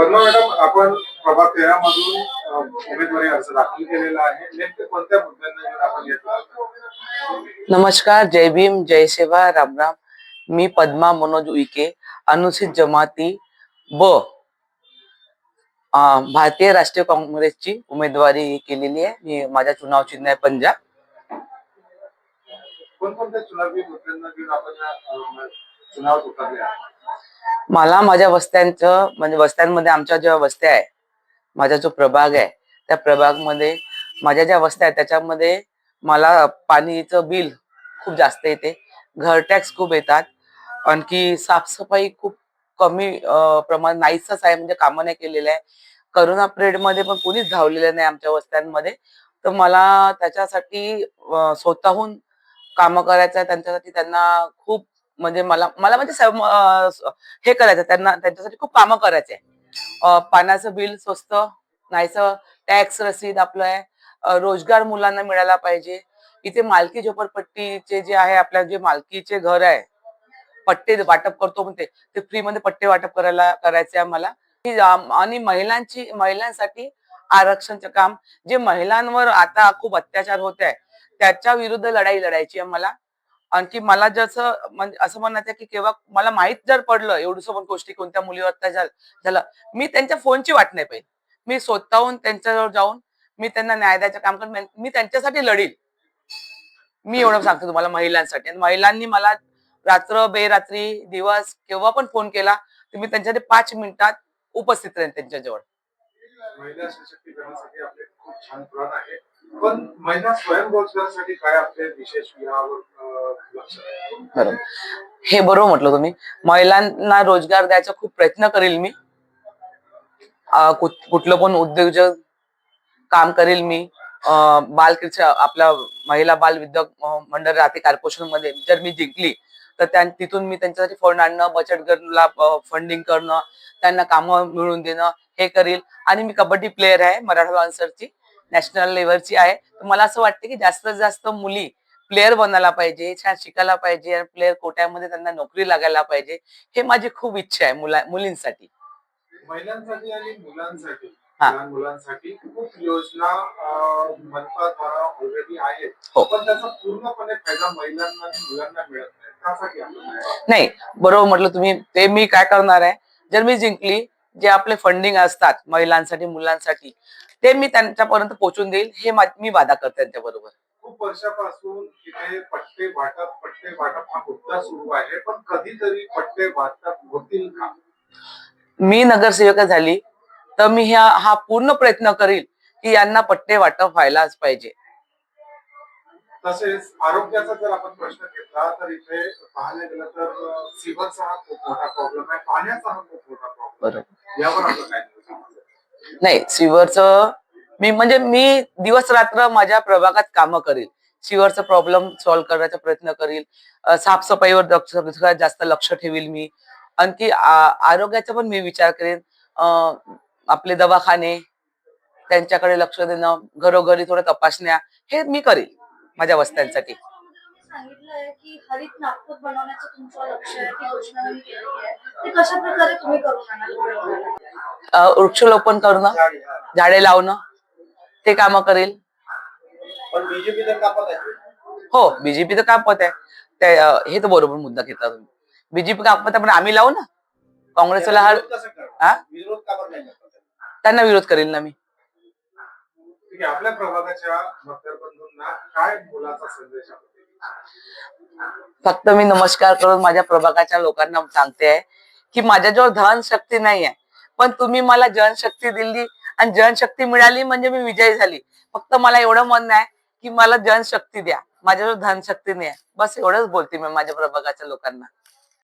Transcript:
Padma madam आपण प्रभाग तेरामधून अ, उमेदवारी अर्ज दाखल केलेला आहे. नेमके कोणत्या मुद्द्यांना आपण घेतला नमस्कार जय भीम जय सेवा राम राम. मी पद्मा मनोज उईके अनुसूचित जमाती ब भारतीय राष्ट्रीय काँग्रेसची उमेदवारी केलेली आहे. मी माझ्या चुनाव चिन्ह आहे पंजाब. कोणकोणत्या चुनावी मुद्द्यांना घेऊन आपण चुनावात उतरले आहे मला माझ्या वस्त्यांचं म्हणजे वस्त्यांमध्ये आमच्या ज्या वस्त्या आहे माझा जो प्रभाग आहे त्या प्रभागमध्ये माझ्या ज्या वस्त्या आहेत त्याच्यामध्ये मला पाणीचं बिल खूप जास्त येते. घर टॅक्स खूप येतात. आणखी साफसफाई खूप कमी प्रमाण नाहीसच आहे म्हणजे कामं नाही केलेलं आहे. करोना पिरियडमध्ये पण कोणीच धावलेलं नाही आमच्या वस्त्यांमध्ये. तर मला त्याच्यासाठी स्वतःहून कामं करायचं आहे त्यांच्यासाठी त्यांना खूप म्हणजे मला मला म्हणजे हे करायचं त्यांना त्यांच्यासाठी खूप कामं करायचे. पाण्याचं बिल स्वस्त नाहीचं टॅक्स रसीद आपलं आहे. रोजगार मुलांना मिळाला पाहिजे. इथे मालकी झोपडपट्टीचे जे आहे आपल्या जे मालकीचे घर आहे पट्टे वाटप करतो म्हणते ते फ्रीमध्ये पट्टे वाटप करायला करायचे आहे मला की, आणि महिलांची महिलांसाठी आरक्षणचं काम जे महिलांवर आता खूप अत्याचार होत आहे त्याच्या विरुद्ध लढाई लढायची आहे मला आणखी मला जसं म्हणजे असं म्हणायचं की केव्हा मला माहीत जर पडलं एवढं पण गोष्टी कोणत्या मुलीवर अत्याचार झालं मी त्यांच्या फोनची वाट नाही पाहिजे मी स्वतःहून त्यांच्याजवळ जाऊन मी त्यांना न्याय द्यायचं काम करून मी त्यांच्यासाठी लढील. मी एवढं सांगतो तुम्हाला महिलांसाठी. आणि महिलांनी मला रात्र बेरात्री दिवस केव्हा पण फोन केला तर मी त्यांच्यासाठी पाच मिनिटात उपस्थित राहीन त्यांच्याजवळ. महिला सशक्तीकरणासाठी आपले खूप छान प्रण आहे. पण महिला स्वयंरोजगारासाठी काय आपले विशेष लक्ष आहे? बरोबर हे बरोबर म्हटलं तुम्ही. महिलांना रोजगार द्यायचा खूप प्रयत्न करेल मी. अं, कुठ- कुठलं पण उद्योजक काम करेल मी. अं, बाल कृषी आपल्या महिला बाल विद्या मंडळ राहते कॉर्पोरेशनमध्ये. जर मी जिंकली तर त्या तिथून मी त्यांच्यासाठी फंड आणणं बचत गटला फंडिंग करणं त्यांना कामं मिळवून देणं हे करील. आणि मी कबड्डी प्लेअर आहे मराठा लॉन्सरची नॅशनल लेवलची आहे. तर मला असं वाटतं की जास्तीत जास्त मुली प्लेअर बनायला पाहिजे छान शिकायला पाहिजे आणि प्लेअर कोट्यामध्ये त्यांना नोकरी लागायला पाहिजे हे माझी खूप इच्छा आहे मुला मुलींसाठी. महिलांसाठी आणि मुलांसाठी. हा. लहान मुलांसाठी खूप योजना अ, मनपाद्वारा ऑलरेडी आहेत. पण त्याचा पूर्णपणे फायदा महिलांना आणि मुलांना मिळत नाही. त्यासाठी आपण काय करायचं? नाही बरोबर म्हटलं तुम्ही. ते मी काय करणार आहे? जर मी जिंकली जे आपले फंडिंग असतात महिलांसाठी मुलांसाठी ते मी त्यांच्यापर्यंत पोहोचून देईल. हे मा- वादा करते त्यांच्या बरोबर खूप वर्षापासून इथे पट्टे वाटप पट्टे वाटप हा मुद्दा सुरू आहे. पण कधीतरी पट्टे वाटप होतील का? मी नगरसेविका झाली तर मी ह्या हा पूर्ण प्रयत्न करील की यांना पट्टे वाटप व्हायलाच पाहिजे. तसेच आरोग्याचा जर आपण प्रश्न घेतला तर इथे पाहायला गेलं तर सिव्हरचा हा खूप मोठा प्रॉब्लेम आहे. पाण्याचा हा खूप मोठा प्रॉब्लेम आहे. नाही सिव्हरचं मी म्हणजे मी दिवस रात्र माझ्या प्रभागात कामं करील. सिव्हरचा प्रॉब्लेम सॉल्व्ह करण्याचा प्रयत्न करील. साफसफाईवर सगळ्यात जास्त लक्ष ठेवील मी. आणखी आरोग्याचा पण मी विचार करेन. आपले दवाखाने त्यांच्याकडे लक्ष देणं घरोघरी थोड्या तपासण्या हे मी करेल माझ्या वस्त्यांसाठी. सांगितलंय की हरित नागपूर बनवण्याचं तुमचं लक्ष आहे ती तुम्ही केलेली आहे. ती कशा प्रकारे तुम्ही करून आणाल अं, वृक्षारोपण करणं झाडे लावणं ते कामं करेल. पण बीजेपी तर कापत आहे. हो बीजेपी तर कापत आहे. हे तर बरोबर मुद्दा घेतला तुम्ही. बीजेपी कापत आहे पण आम्ही लावू ना. काँग्रेसला हा हा? त्यांना विरोध करेल ना मी. ठीक आहे आपल्या प्रभागाच्या मतदारबंधूंना काय मुलाचा संदेश आपण? फक्त मी नमस्कार करून माझ्या प्रभागाच्या लोकांना सांगते आहे की माझ्याजवळ धन शक्ती नाही आहे. पण तुम्ही मला जनशक्ती दिली आणि जनशक्ती मिळाली म्हणजे मी विजयी झाली. फक्त मला एवढं म्हणणं आहे की मला जनशक्ती द्या. माझ्याजवळ धनशक्ती नाही आहे. बस एवढंच बोलते मी माझ्या प्रभागाच्या लोकांना.